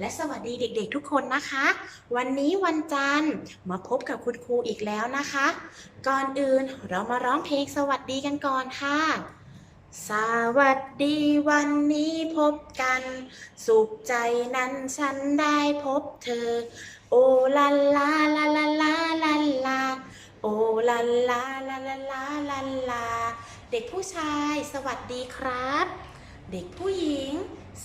และสวัสดีเด็กๆทุกคนนะคะ วันนี้วันจันทร์มาพบกับคุณครูอีกแล้วนะคะ ก่อนอื่นเรามาร้องเพลงสวัสดีกันก่อนค่ะ สวัสดีวันนี้พบกัน สุขใจนั้นฉันได้พบเธอ โอลาลาลาลาลาลาลาโอลาลาลาลาลาลาลาเด็กผู้ชาย สวัสดีครับ เด็กผู้หญิง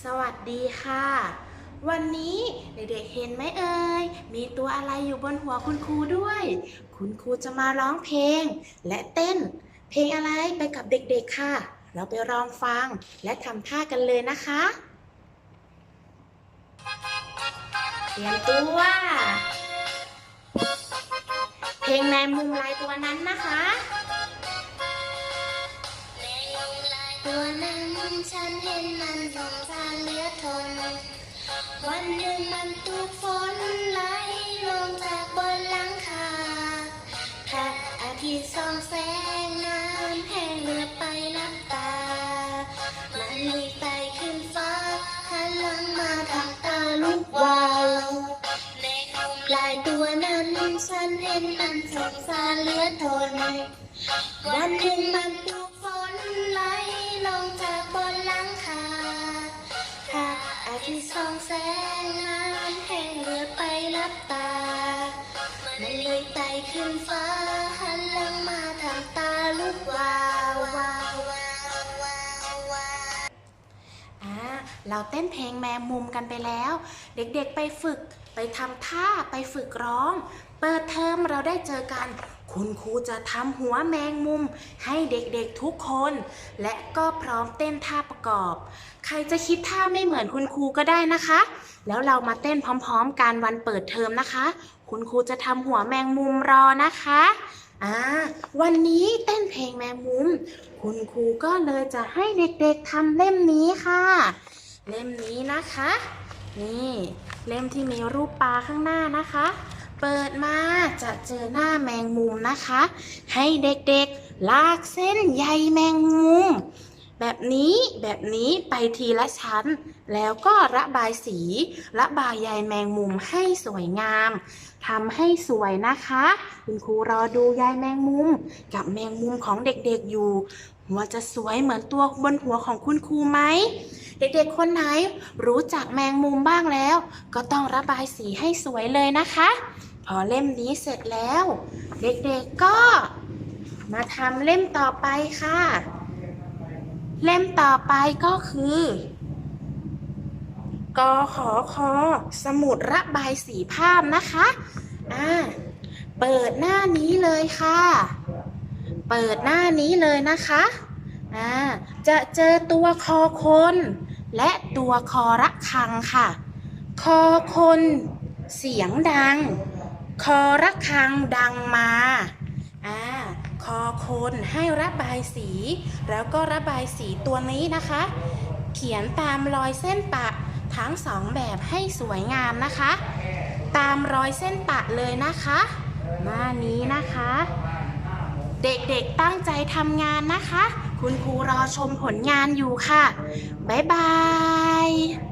สวัสดีค่ะ วันนี้เด็กๆเห็นไหมเอ่ย มีตัวอะไรอยู่บนหัวคุณครูด้วย คุณครูจะมาร้องเพลง และเต้น เพลงอะไรไปกับเด็กๆค่ะ เราไปลองฟังและทำท่ากันเลยนะคะเตรียมตัวเพลงแมงมุมลายตัวนั้นนะคะตัวนั้นฉันเห็นมันสงสารเหลือทน วันหนึ่งมันถูกฝนไหลลงจากบนหลังคาพระอาทิตย์ส่องแสงน้ำแห้งเลือดไปน้ำตา มันลีกไต่ขึ้นฟ้าหันหลังมาทางตาลุกวาวในกลุ่มลายตัวนั้นฉันเห็นมันสงสารเหลือทนวันหนึ่งมันถูก ทิตย์ส่องแสงน้ำแห้งเลือไปรับตา มันเลยไต่ขึ้นฟ้า หันหลังมาทางตาลุกวาววาววาววาววาวอ่าเราเต้นเพลงแมงมุมกันไปแล้ว เด็กๆไปฝึกไปทำท่าไปฝึกร้อง เปิดเทอมเราได้เจอกัน คุณครูจะทำหัวแมงมุมให้เด็กๆทุกคน และก็พร้อมเต้นท่าประกอบ ครจะคิดท่าไม่เหมือนคุณครูก็ได้นะคะ แล้วเรามาเต้นพร้อมๆกันวันเปิดเทอมนะคะ คุณครูจะทำหัวแมงมุมรอนะคะอ่าวันนี้เต้นเพลงแมงมุม คุณครูก็เลยจะให้เด็กๆทำเล่มนี้ค่ะ เล่มนี้นะคะ นี่เล่มที่มีรูปปลาข้างหน้านะคะ เปิดมาจะเจอหน้าแมงมุมนะคะ ให้เด็กๆลากเส้นใยแมงมุม แบบนี้แบบนี้ไปทีละชั้น แล้วก็ระบายสี ระบายใยแมงมุมให้สวยงามทำให้สวยนะคะ คุณครูรอดูใยแมงมุม กับแมงมุมของเด็กๆอยู่ ว่าจะสวยเหมือนตัวบนหัวของคุณครูไหมเด็กๆ คนไหนรู้จักแมงมุมบ้างแล้ว ก็ต้องระบายสีให้สวยเลยนะคะ พอเล่มนี้เสร็จแล้ว เด็กๆก็มาทำเล่มต่อไปค่ะ เล่มต่อไปก็คือกอขอคอสมุดระบายสีภาพนะคะอ่าเปิดหน้านี้เลยค่ะ เปิดหน้านี้เลยนะคะอ่าจะเจอตัวคอคน และตัวคอระฆังค่ะ คอคน เสียงดัง คอระฆังดังมาอ่า คอคนให้ระบายสี แล้วก็ระบายสีตัวนี้นะคะ เขียนตามรอยเส้นปะทั้งสองแบบให้สวยงามนะคะ ตามรอยเส้นปะเลยนะคะหน้านี้นะคะ เด็กๆตั้งใจทำงานนะคะ คุณครูรอชมผลงานอยู่ค่ะ บ๊ายบาย